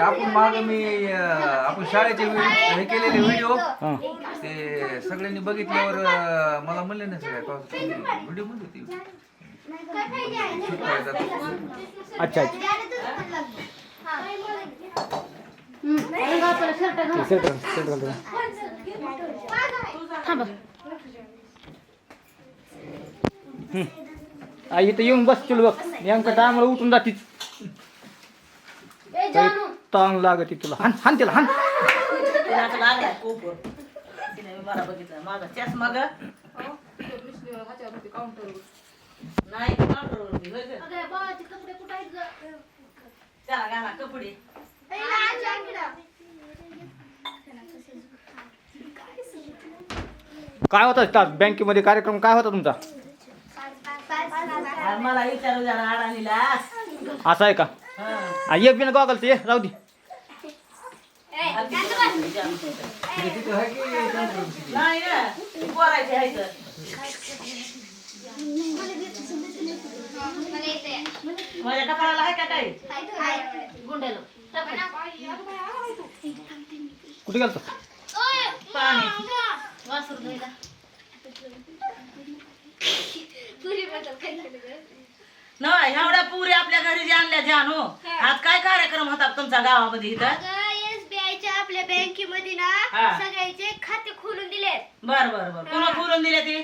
आपण माग मी अं, आपण शाळेचे व्हिडिओ हे केलेले व्हिडिओ हां. ते सगळ्यांनी बघितल्यावर अं, मला म्हणले ना सगळ्या व्हिडिओमध्ये ती शूट करायचा अच्छा अच्छा. ते सेट सेट घालतो थांबा आई इथं येऊन बसतील बघ. नेमकं टायमाला उठून जातीच. तांग लागत तुला हान हान तिला हान कपडे काय होता स्टाफ बँकेमध्ये कार्यक्रम काय होता तुमचा मला विचारू जरा अडाणीला असा आहे का हं. एक बिना गॉगल ते राहू दे कुठे गेलतो? पाणी. एवढ्या पुरी आपल्या घरी जे आणल्या जानू आज काय कार्यक्रम होता तुमच्या गावामध्ये इथं? एसबीआयच्या आपल्या बँकेमध्ये ना हा. सगळ्याचे खाते खोलून दिले बर बर बर. पुन्हा पुरून दिले ती?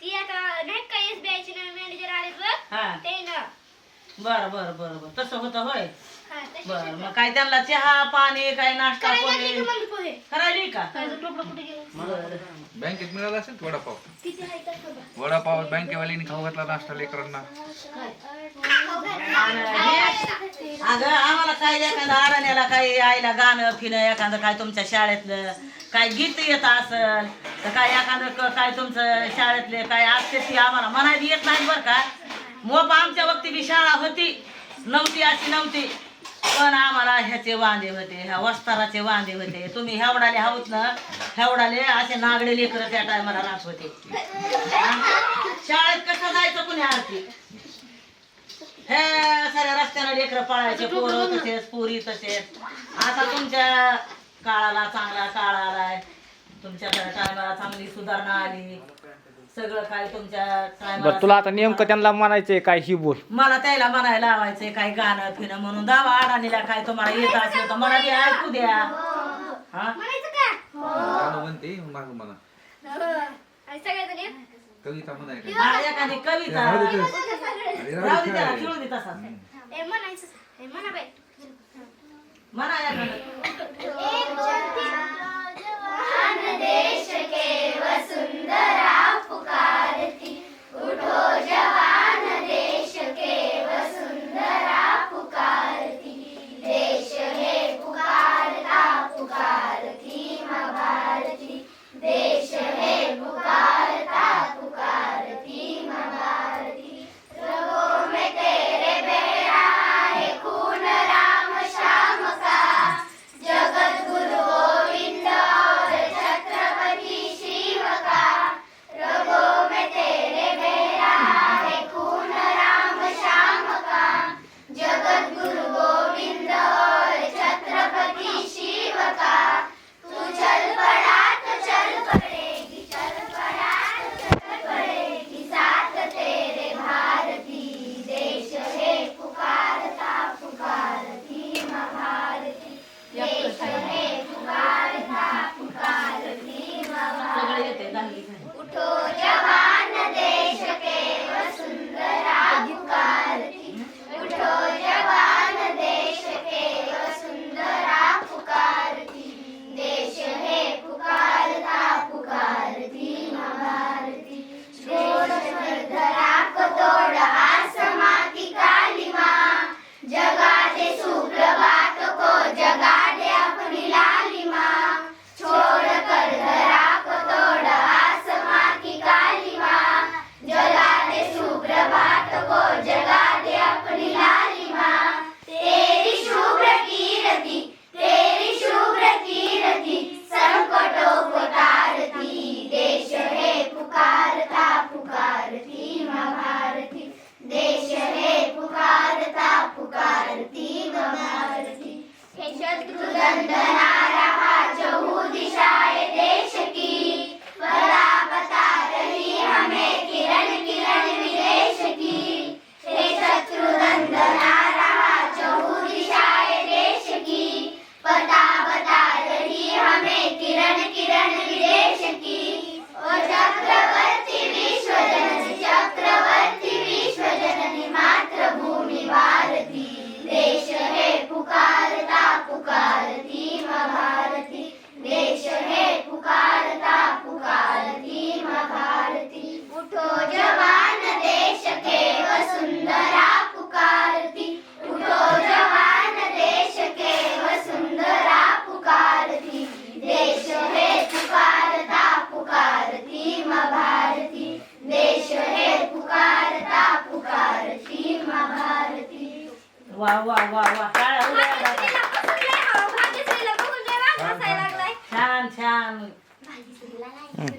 ती आता नाही का एसबीआयचे मॅनेजर आले बघ? हा. ते ना. बर बर बर बर. तसं होतं होय? बर मग काय त्यांना चहा पाणी काय नाश्ता पोहे? का मग पोहे? करायली का? त्याचं टोपलं कुठे गेलं? बर. बँकेत मिळाला असेल की वडापाव? किती आहे का बघा. वडापाव बँकेवाल्यांनी खाऊ घातला नाश्ता लेकरांना. अगं आम्हाला काय एखादं आराण्याला काय आईला गाणं फिणं एखादं काय तुमच्या शाळेतलं काय गीत येत असल तर काय एखादं काय तुमचं शाळेतले काय असते ती आम्हाला म्हणायला येत नाही बरं का. मोप आमच्या वक्ती बी शाळा होती नव्हती अशी नव्हती. पण आम्हाला ह्याचे वांदे होते ह्या वस्ताराचे वांदे होते. तुम्ही हेवडाले आहोत ना हेवडाले असे नागडे लेकरं त्या टायमाला राहत होते. शाळेत कसं जायचं कुणी आरती? हे साऱ्या रस्त्यानं लेकरं पळायचे पोरं तसेच पोरी तसेच. आता तुमच्या काळाला चांगला काळ आलाय. तुमच्या टायमाला चांगली सुधारणा आली. सगळं काय तुमच्या बरं टायमाला तुला आता नेमकं त्यांना म्हणायचंय काय ही बोल. मला त्याला म्हणायला लावायचंय काय गाणं फिणं म्हणून. दावा अडाणीला काय तुम्हाला येत असलं तर मला बी ऐकू द्या. हा. म्हणायचं का? गाणं म्हणते माग म्हणा हो. आणि एक. कविता म्हणाय मला एखादी कविता. राहू दे सगळे. राहू दे त्याला खेळू दे तसा ए, म्हणायचं ए, म्हणा बाई. म्हणा एखादं जवान देश.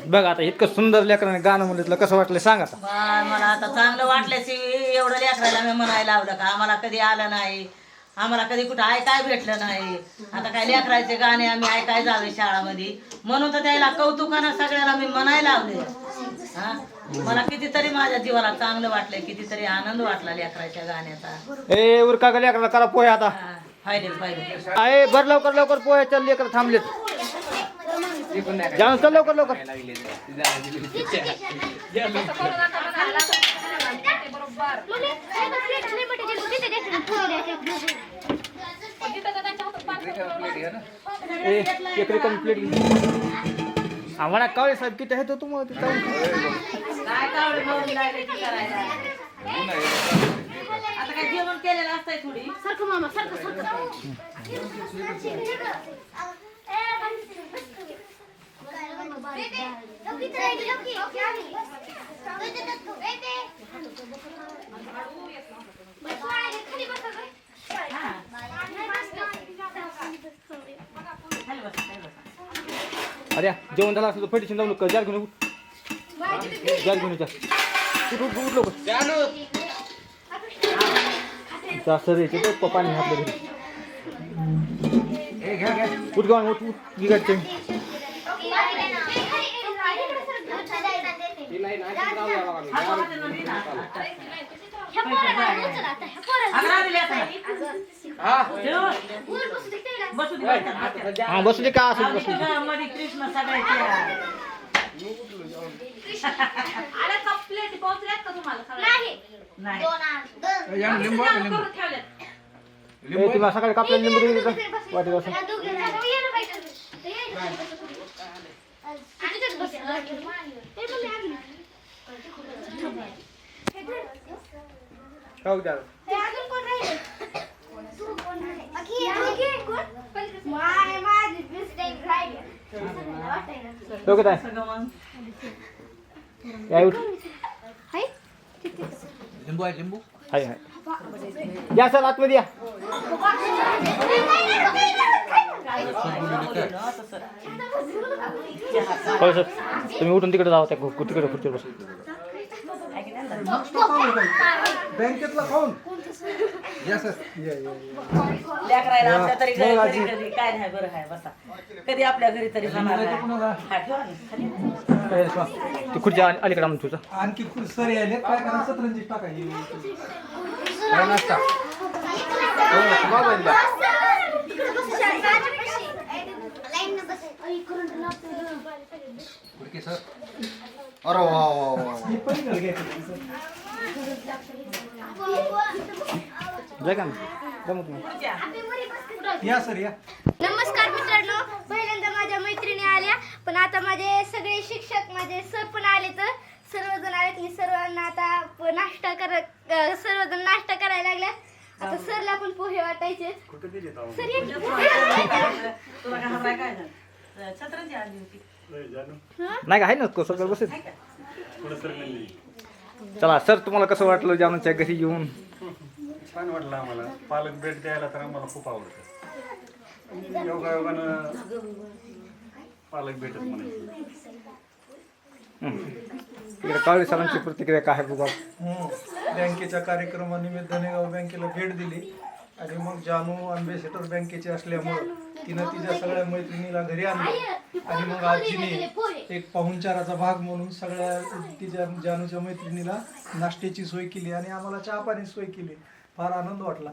बघ आता इतकं सुंदर लेकराने गाणं म्हणलं कसं वाटलं सांग मला आता चांगलं वाटल्याशी एवढं लेकरायला मी म्हणायला लावलं का आम्हाला कधी आलं नाही. आम्हाला कधी कुठं ऐकाय भेटलं नाही. आता काय लेकरायचे गाणे आम्ही ऐकाय जावे शाळामध्ये. म्हणून तर त्याला कौतुकानं सगळ्याला मी म्हणायला लावले हा? मला कितीतरी माझ्या जीवाला चांगलं वाटलंय कितीतरी आनंद वाटला लेकराच्या गाण्याचा. ए उरका का लेकराला करा पोहे आता. फायदे फायदे. आहे बर लवकर लवकर पोहे चल लेकर थांबलेत. चल लवकर लवकर. एक कंप्लीट आम्हाला कळले साहेब किती आहे तो तुम्हाला तिथं? काय कावडे भाऊनी लागले की करायला आता काय जेवण केलेलं असतंय थोडी. सारखं मामा सारखं सारखं. खाली बसा, खाली बसा. अरे जेवण झालं असलं तर फटीशी जाऊ नका जार घेऊन उठ. जार घेऊन जा उठ उठ उठ लवकर. जा सर याचे तो घातलं घरी उठ गावाने उठ उठ हात हाती नदी ना. अकरा दिले आता. हा. बसू दे. हा बसू का असं बसू दे. मध्ये कृष्ण सगळ्याचे नाही. या लिंबू आहे का लिंबू. ए लिंबू तुला सकाळी कापल्या लिंबू दिली का? वाटी असं खाऊ द्या डोक्यात आहे? सगळं मग. या उठ. लिंबू आहे लिंबू? हाय हाय. या सर आतमध्ये या. हो सर. तुम्ही उठून तिकडे जावा त्या तिकडे खुर्चीवर बसा. बँकेतला खाऊन. या सर लेकरायला आपल्या तरी घरी कधी काय नाही बरं आहे बसा. कधी आपल्या घरी तरी जाणार नाही. हा, ठेवा ना, खाली. ती खुर्ची अली- अलीकडे आणून तुझं आणखी खूप सर आले काय करा सतरंजी टाकायची काय नाश्ता? अरे वा वा वा. या सर या. नमस्कार मित्रांनो पहिल्यांदा माझ्या मैत्रिणी आल्या पण आता माझे सगळे शिक्षक माझे सर पण आले तर सर्वजण आले मी सर्वांना आता नाश्ता करत अं, सर्वजण नाश्ता करायला लागल्या. आता सरला पण पोहे वाटायचे. सर या. छत्रंजी आली होती. नाही का आहे ना सगळं बसेल चला सर तुम्हाला कसं वाटलं जानूच्या घरी येऊन? छान वाटलं आम्हाला. पालक भेट द्यायला तर आम्हाला खूप आवडतं. योगायोगानं पालक भेटत म्हणायचं तिकडे काळी सरांची प्रतिक्रिया काय बघा हम्म. बँकेच्या कार्यक्रमानिमित्ताने गाव बँकेला भेट दिली. आणि मग जानू अम्बेसेडर बँकेची असल्यामुळं तिनं तिच्या सगळ्या मैत्रिणीला घरी आणलं. आणि मग आजीने एक पाहुणचाराचा भाग म्हणून सगळ्या तिच्या जानूच्या मैत्रिणीला नाश्त्याची सोय केली आणि आम्हाला चहा पाणी सोय केली. फार आनंद वाटला.